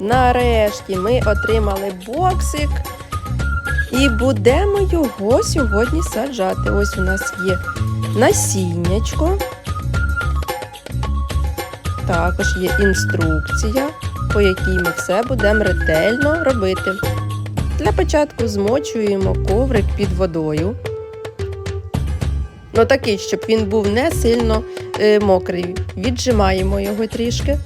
Нарешті ми отримали боксик і будемо його сьогодні саджати. Ось у нас є насіннячко. Також є інструкція, по якій ми все будемо ретельно робити. Для початку змочуємо коврик під водою. Ну такий, щоб він був не сильно е, мокрий. Віджимаємо його трішки.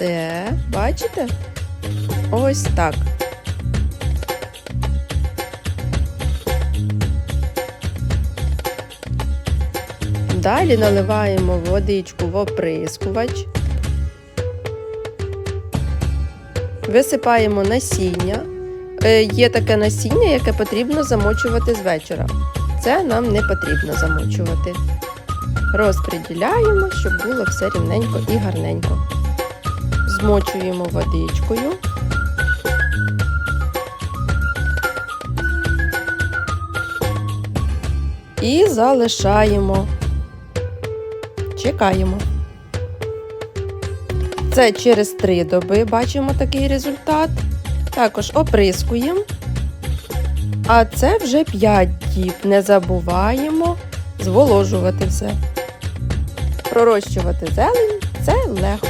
Все, бачите? Ось так. Далі наливаємо водичку в оприскувач. Висипаємо насіння. Е, Є таке насіння, яке потрібно замочувати з вечора. Це нам не потрібно замочувати. Розподіляємо, щоб було все рівненько і гарненько. Змочуємо водичкою. І залишаємо. Чекаємо. Це через 3 доби бачимо такий результат. Також оприскуємо. А це вже 5 діб. Не забуваємо зволожувати все. Пророщувати зелень це легко.